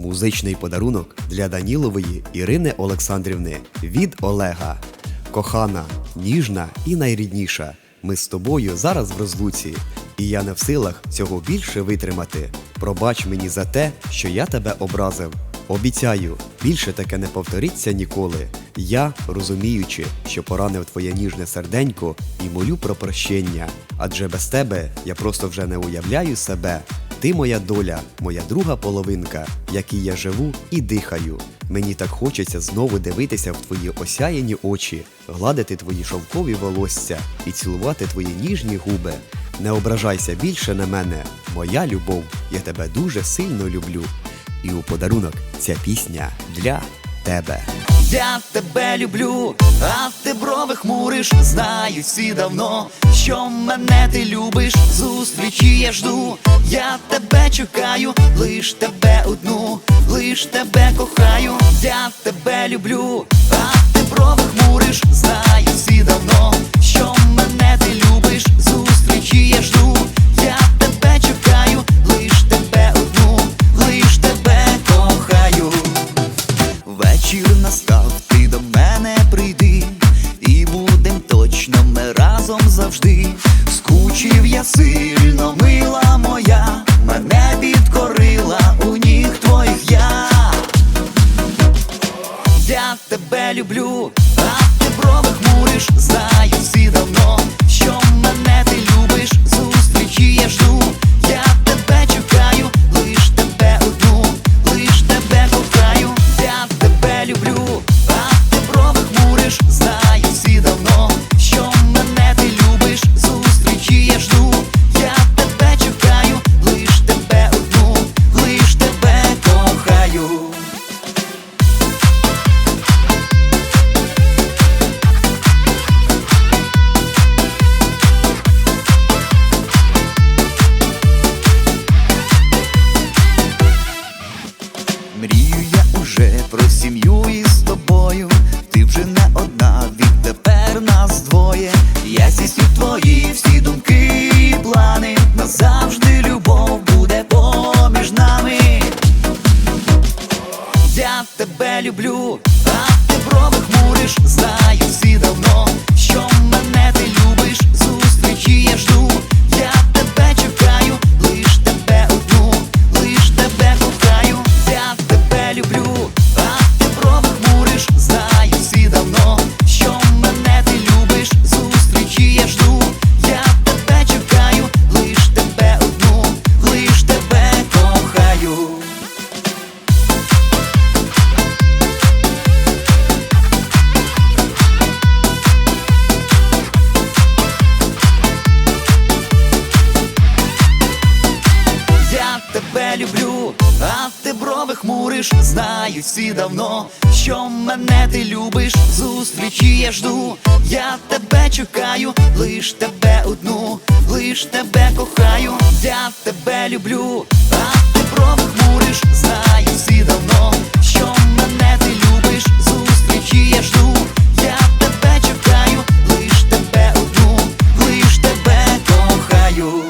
Музичний подарунок для Данілової Ірини Олександрівни від Олега. Кохана, ніжна і найрідніша. Ми з тобою зараз в розлуці, і я не в силах цього більше витримати. Пробач мені за те, що я тебе образив. Обіцяю, більше таке не повториться ніколи. Я, розуміючи, що поранив твоє ніжне серденько, і молю про прощення. Адже без тебе я просто вже не уявляю себе. Ти моя доля, моя друга половинка, якій я живу і дихаю. Мені так хочеться знову дивитися в твої осяяні очі, гладити твої шовкові волосся і цілувати твої ніжні губи. Не ображайся більше на мене, моя любов, я тебе дуже сильно люблю. І у подарунок ця пісня для тебе. Я тебе люблю, а ти брови хмуриш, Знаю всі давно, що мене ти любиш, зустрічі я жду, я тебе чекаю, лиш тебе одну, лиш тебе кохаю, я тебе люблю, а ти брови хмуриш, знаю всі давно, настав, ти до мене прийди, і будем точно ми разом завжди. Скучив я сильно, мила моя, мене підкорила у ніг твоїх я. Я тебе люблю, а ти брови хмуриш, знаю всі давно, що мене Мрію я уже про сім'ю із тобою. Ти вже не одна, відтепер нас двоє. Я здійсню твої всі думки і плани. Назавжди любов буде поміж нами. Я тебе люблю, тебе люблю, а ти брови хмуриш, знаю всі давно, що мене ти любиш, зустрічі я жду, я тебе чекаю, лиш тебе одну, лиш тебе кохаю, я тебе люблю, а ти брови хмуриш, знаю всі давно, що мене ти любиш, зустрічі я жду, я тебе чекаю, лиш тебе одну, лиш тебе кохаю.